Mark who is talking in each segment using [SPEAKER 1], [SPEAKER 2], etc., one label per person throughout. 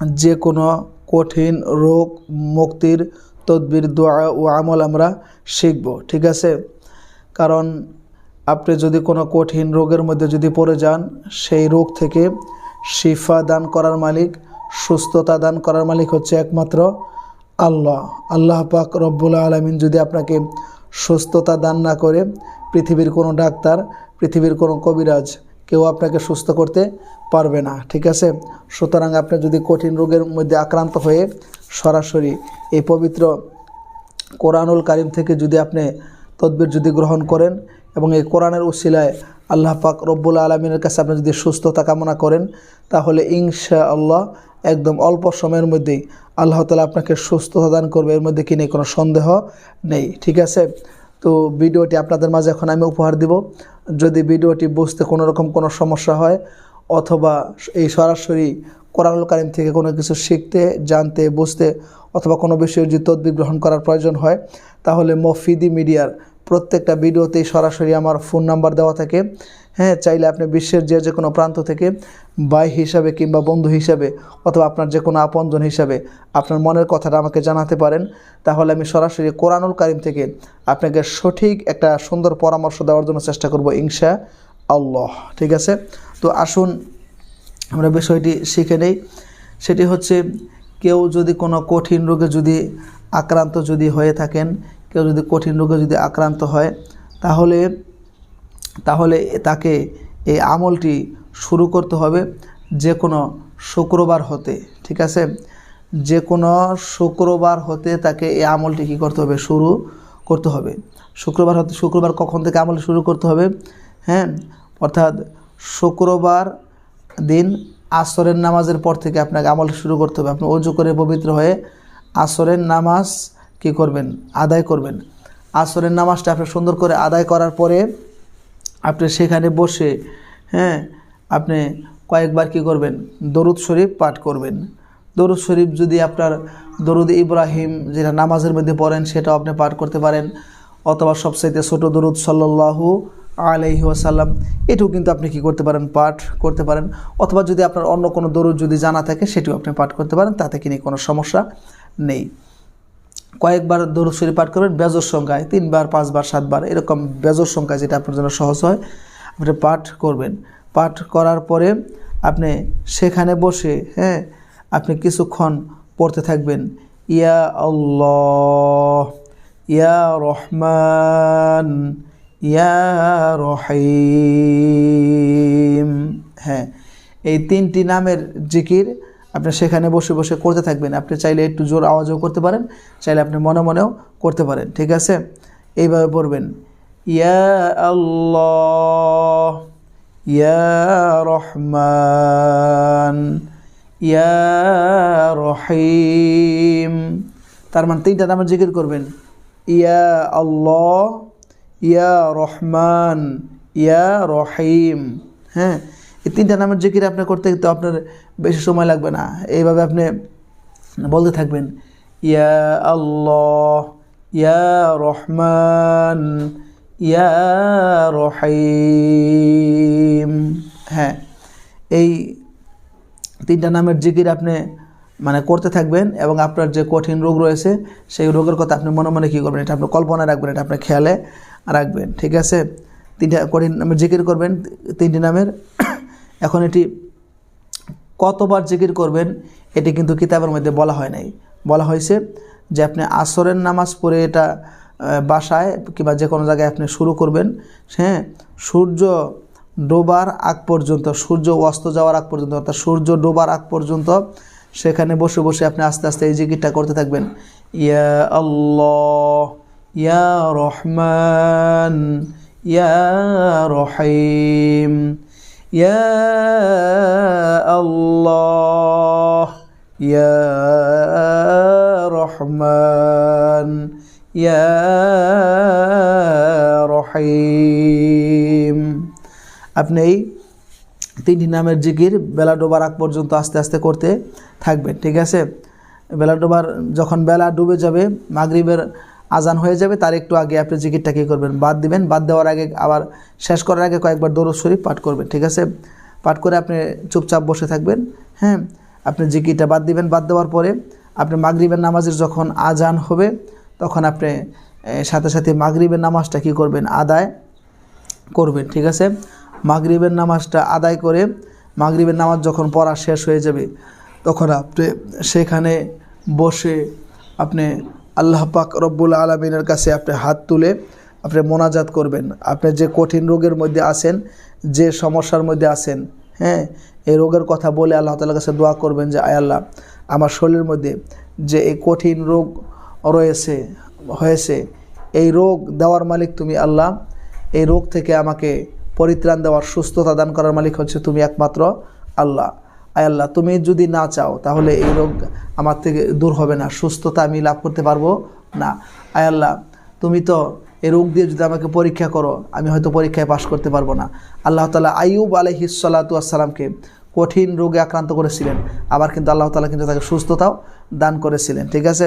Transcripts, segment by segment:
[SPEAKER 1] যে কোনো কঠিন রোগ মুক্তির তদবির, দোয়া ও আমল আমরা শিখব, ঠিক আছে? কারণ আপনি যদি কোনো কঠিন রোগের মধ্যে যদি পড়ে যান, সেই রোগ থেকে শিফা দান করার মালিক, সুস্থতা দান করার মালিক হচ্ছে একমাত্র আল্লাহ। আল্লাহ পাক রব্বুল আলমিন যদি আপনাকে সুস্থতা দান না করে, পৃথিবীর কোনো ডাক্তার, পৃথিবীর কোনো কবিরাজ কেউ আপনাকে সুস্থ করতে পারবে না, ঠিক আছে? সুতরাং আপনি যদি কঠিন রোগের মধ্যে আক্রান্ত হয়ে সরাসরি এই পবিত্র কোরআনুল কারিম থেকে যদি আপনি তদবির যদি গ্রহণ করেন এবং এই কোরআনের উসিলায় আল্লাহ পাক রব্বুল আলমিনের কাছে আপনি যদি সুস্থতা কামনা করেন, তাহলে ইনশা আল্লাহ একদম অল্প সময়ের মধ্যেই আল্লাহ তালা আপনাকে সুস্থতা দান করবে। এর মধ্যে কি নেই? কোনো সন্দেহ নেই, ঠিক আছে? তো ভিডিওটি আপনাদের মাঝে এখন আমি উপহার দিব। যদি ভিডিওটি বুঝতে কোনো রকম কোনো সমস্যা হয় অথবা এই সরাসরি কোরআনুল কারিম থেকে কোনো কিছু শিখতে, জানতে, বুঝতে অথবা কোনো বিষয়ে যদি তদবির গ্রহণ করার প্রয়োজন হয়, তাহলে মফিদি মিডিয়ার প্রত্যেকটা ভিডিওতেই সরাসরি আমার ফোন নাম্বার দেওয়া থাকে। হ্যাঁ চাইলে আপনি বিশ্বের যে যে কোনো প্রান্ত থেকে ভাই হিসাবে কিংবা বন্ধু হিসাবে অথবা আপনার যে কোনো আপনজন হিসাবে আপনার মনের কথাটা আমাকে জানাতে পারেন। তাহলে আমি সরাসরি কোরআনুল কারিম থেকে আপনাকে সঠিক একটা সুন্দর পরামর্শ দেওয়ার জন্য চেষ্টা করব ইনশা আল্লাহ। ঠিক আছে? তো আসুন, আমরা বিষয়টি শিখে নেই। সেটি হচ্ছে, কেউ যদি কোনো কঠিন রোগে যদি আক্রান্ত যদি হয়ে থাকেন, কেউ যদি কঠিন রোগে যদি আক্রান্ত হয়, তাহলে তাহলে তাকে এই আমলটি শুরু করতে হবে যে কোনো শুক্রবার হতে, ঠিক আছে? যে কোনো শুক্রবার হতে তাকে এই আমলটি কী করতে হবে? শুরু করতে হবে। শুক্রবার হতে, শুক্রবার কখন থেকে আমল শুরু করতে হবে? হ্যাঁ? অর্থাৎ শুক্রবার দিন আসরের নামাজের পর থেকে আপনাকে আমল শুরু করতে হবে। আপনি অজু করে পবিত্র হয়ে আসরের নামাজ কি করবেন? আদায় করবেন। আসরের নামাজটা আপনি সুন্দর করে আদায় করার পরে আপনি সেখানে বসে হ্যাঁ আপনি কয়েকবার কি করবেন? দরুদ শরীফ পাঠ করবেন। দরুদ শরীফ যদি আপনার, দরুদ ইব্রাহিম যেটা নামাজের মধ্যে পড়েন সেটাও আপনি পাঠ করতে পারেন, অথবা সবচাইতে ছোটো দরুদ সাল্লাল্লাহু আলহি ওয়াসাল্লাম, এটাও কিন্তু আপনি কি করতে পারেন? পাঠ করতে পারেন। অথবা যদি আপনার অন্য কোনো দরুদ যদি জানা থাকে, সেটিও আপনি পাঠ করতে পারেন, তাতে কিনে কোনো সমস্যা নেই। কয়েকবার দরুদ শরীফ পাঠ করবেন, বেজর সংখ্যায় তিনবার, পাঁচবার, সাতবার, এরকম বেজর সংখ্যায় যেটা আপনার জন্য সহজ হয়, আপনি পাঠ করবেন। পাঠ করার পরে আপনি সেখানে বসে হ্যাঁ আপনি কিছুক্ষণ পড়তে থাকবেন। ইয়া আল্লাহ, ইয়া রহমান, ইয়া রহিম। হ্যাঁ এই তিনটি নামের জিকির আপনি সেখানে বসে বসে করতে থাকবেন। আপনি চাইলে একটু জোর আওয়াজও করতে পারেন, চাইলে আপনি মনে মনেও করতে পারেন। ঠিক আছে? এইভাবে পড়বেন। ইয়া ইয়া রহমান, ইয়া রহিম। তার মানে তিনটা নামের জিকির করবেন। ইয়া আল্লাহ, ইয়া রহমান, ইয়া রহিম। হ্যাঁ? এই তিনটা নামের জিকির আপনি করতে তো আপনার বেশি সময় লাগবে না। এইভাবে আপনি বলতে থাকবেন, ইয়া আল্লাহ, ইয়া রহমান, ইয়া রহিম। হ্যাঁ এই তিনটা নামের জিকির আপনি মানে করতে থাকবেন এবং আপনার যে কঠিন রোগ রয়েছে, সেই রোগের কথা আপনি মনে মনে কী করবেন? এটা আপনি কল্পনা রাখবেন, এটা আপনি খেয়ালে রাখবেন, ঠিক আছে? তিনটা কঠিন নামের জিকির করবেন, তিনটি নামের এখন এটি কতবার জিকির করবেন, এটি কিন্তু কিতাবের মধ্যে বলা হয় নাই। বলা হয়েছে যে আপনি আসরের নামাজ পড়ে এটা বাসায় কিংবা যে কোনো জায়গায় আপনি শুরু করবেন হ্যাঁ? সূর্য ডোবার আগ পর্যন্ত, সূর্য অস্ত যাওয়ার আগ পর্যন্ত, অর্থাৎ সূর্য ডোবার আগ পর্যন্ত সেখানে বসে বসে আপনি আস্তে আস্তে এই জিকিরটা করতে থাকবেন। ইয়া আল্লাহ, ইয়া রহমান, ইয়া রহিম। ইয়া আল্লাহ ইয়া রহমান ইয়া রহিম আপনি এই তিনটি নামের জিকির বেলা ডোবার আগ পর্যন্ত আস্তে আস্তে করতে থাকবেন, ঠিক আছে? বেলা ডোবার যখন বেলা ডুবে যাবে, মাগরিবের আজান হয়ে যাবে, তার একটু আগে আপনি জিকিরটা কী করবেন? বাদ দিবেন, বাদ দেওয়ার আগে আবার শেষ করার আগে কয়েকবার দরুদ শরীফ পাঠ করবেন, ঠিক আছে? পাঠ করে আপনি চুপচাপ বসে থাকবেন হ্যাঁ? আপনি জিকিরটা বাদ দিবেন, বাদ দেওয়ার পরে আপনি মাগরিবের নামাজের যখন আজান হবে, তখন আপনি সাথে সাথে মাগরিবের নামাজটা কী করবেন? আদায় করবেন, ঠিক আছে? মাগরিবের নামাজটা আদায় করে মাগরিবের নামাজ যখন পড়া শেষ হয়ে যাবে, তখন আপনি সেখানে বসে আপনি আল্লাহ পাক রব্বুল আলমিনের কাছে আপনি হাত তুলে আপনি মোনাজাত করবেন। আপনি যে কঠিন রোগের মধ্যে আছেন, যে সমস্যার মধ্যে আছেন হ্যাঁ এই রোগের কথা বলে আল্লাহ তালার কাছে দোয়া করবেন যে, আয় আল্লাহ, আমার শরীরের মধ্যে যে এই কঠিন রোগ রয়েছে, হয়েছে, এই রোগ দেওয়ার মালিক তুমি আল্লাহ। এই রোগ থেকে আমাকে পরিত্রাণ দেওয়ার সুস্থতা দান করার মালিক হচ্ছে তুমি একমাত্র আল্লাহ। আয় আল্লাহ, তুমি যদি না চাও, তাহলে এই রোগ আমার থেকে দূর হবে না, সুস্থতা আমি লাভ করতে পারব না। আয় আল্লাহ, তুমি তো এই রোগ দিয়ে যদি আমাকে পরীক্ষা করো, আমি হয়তো পরীক্ষায় পাশ করতে পারব না। আল্লাহ তালা আইয়ুব আলহিসাল্লাতু আসসালামকে কঠিন রোগে আক্রান্ত করেছিলেন। আবার কিন্তু আল্লাহ তালা কিন্তু তাকে সুস্থতাও দান করেছিলেন, ঠিক আছে?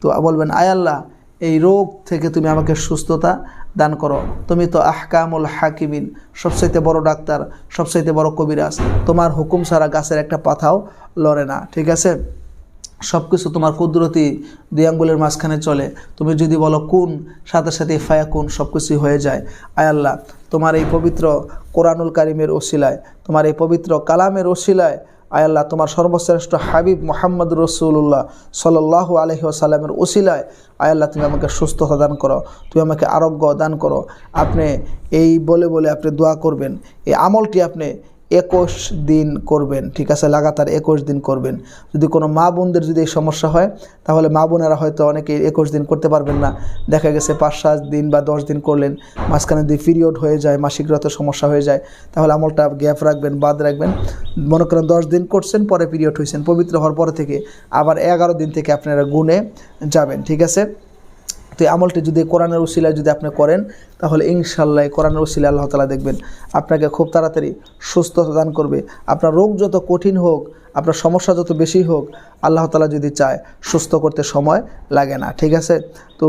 [SPEAKER 1] তো বলবেন, আয় আল্লাহ এই রোগ থেকে তুমি আমাকে সুস্থতা দান করো। তুমি তো আহকামুল হাকিমিন, সবচাইতে বড় ডাক্তার, সবচাইতে বড় কবিরাজ। তোমার হুকুম ছাড়া গাছের একটা পাথাও লড়ে না, ঠিক আছে? সব কিছু তোমার কুদরতি দুই আঙ্গুলের মাঝখানে চলে। তুমি যদি বলো, কোন? সাথে সাথে ফায়া কোন সব কিছুই হয়ে যায়। আয় আল্লাহ, তোমার এই পবিত্র কোরআনুল কারিমের ওসিলায়, তোমার এই পবিত্র কালামের ওসিলায় আয় আল্লাহ, তোমার সর্বশ্রেষ্ঠ হাবিব মোহাম্মদ রসুল্লাহ সাল্লাহ আলহি আসাল্লামের ওসিলায় আয় আল্লাহ, তুমি আমাকে সুস্থতা দান করো, তুমি আমাকে আরোগ্য দান করো। আপনি এই বলে বলে আপনি দোয়া করবেন। এই আমলটি আপনি একুশ দিন করবেন, ঠিক আছে? লাগাতার একুশ দিন করবেন। যদি কোনো মা বোনদের যদি এই সমস্যা হয়, তাহলে মা বোনেরা হয়তো অনেকে একুশ দিন করতে পারবেন না। দেখা গেছে পাঁচ, সাত দিন বা দশ দিন করলেন, মাঝখানে যদি পিরিয়ড হয়ে যায়, মাসিক রথের সমস্যা হয়ে যায়, তাহলে আমলটা গ্যাপ রাখবেন, বাদ রাখবেন। মনে করেন দশ দিন করছেন, পরে পিরিয়ড হয়েছেন পবিত্র হওয়ার পরে থেকে আবার এগারো দিন থেকে আপনারা গুনে যাবেন, ঠিক আছে? তো এই আমলটি যদি কোরআনের উসিলায় যদি আপনি করেন, তাহলে ইনশাল্লাহ কোরআনের উসিলা আল্লাহ তালা দেখবেন, আপনাকে খুব তাড়াতাড়ি সুস্থতা দান করবে। আপনার রোগ যত কঠিন হোক আপনার সমস্যা যত বেশি হোক, আল্লাহ তালা যদি চায় সুস্থ করতে সময় লাগে না, ঠিক আছে? তো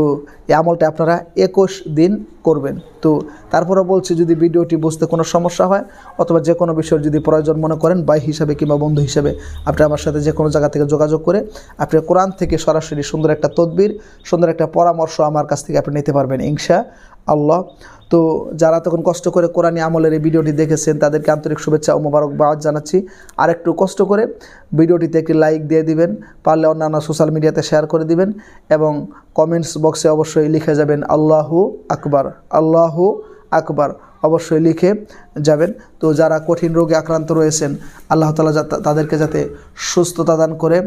[SPEAKER 1] এই আমলটা আপনারা একুশ দিন করবেন। তো তারপরে বলছি, যদি ভিডিওটি বুঝতে কোনো সমস্যা হয়, অথবা যে কোনো বিষয়ের যদি প্রয়োজন মনে করেন বাই হিসাবে কিংবা বন্ধু হিসাবে, আপনি আমার সাথে যে কোনো জায়গা থেকে যোগাযোগ করে আপনি কোরআন থেকে সরাসরি সুন্দর একটা তদবির, সুন্দর একটা পরামর্শ আমার কাছ থেকে আপনি নিতে পারবেন, ইনশা আল্লাহ। তো যারা তখন কষ্ট করে কোরআনী আমলের এই ভিডিওটি দেখেছেন, তাদেরকে আন্তরিক শুভেচ্ছা ও মোবারকবাদ জানাচ্ছি। আর একটু কষ্ট করে ভিডিওটিতে একটি লাইক দিয়ে দিবেন, পারলে অন্যান্য সোশ্যাল মিডিয়াতে শেয়ার করে দিবেন এবং কমেন্টস বক্সে অবশ্যই লিখে যাবেন, আল্লাহু আকবার আল্লাহু আকবার। অবশ্যই লিখে যাবেন। তো যারা কঠিন রোগে আক্রান্ত রয়েছেন, আল্লাহ তালা তাদেরকে যাতে সুস্থতা দান করে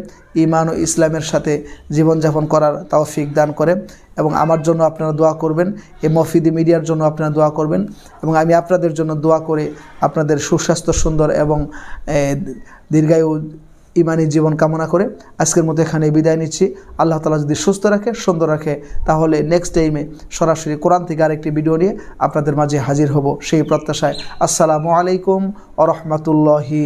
[SPEAKER 1] ইমান ও ইসলামের সাথে জীবনযাপন করার তৌফিক দান করে। এবং আমার জন্য আপনারা দোয়া করবেন, এই মফিদি মিডিয়ার জন্য আপনারা দোয়া করবেন। এবং আমি আপনাদের জন্য দোয়া করে আপনাদের সুস্বাস্থ্য সুন্দর এবং দীর্ঘায়ু ইমানি জীবন কামনা করে আজকের মতো এখানে বিদায় নিচ্ছি। আল্লাহ তালা যদি সুস্থ রাখে, সুন্দর রাখে, তাহলে নেক্সট টাইমে সরাসরি কোরআন থেকে আরেকটি ভিডিও নিয়ে আপনাদের মাঝে হাজির হব সেই প্রত্যাশায়। আসসালামু আলাইকুম আ রহমতুল্লাহি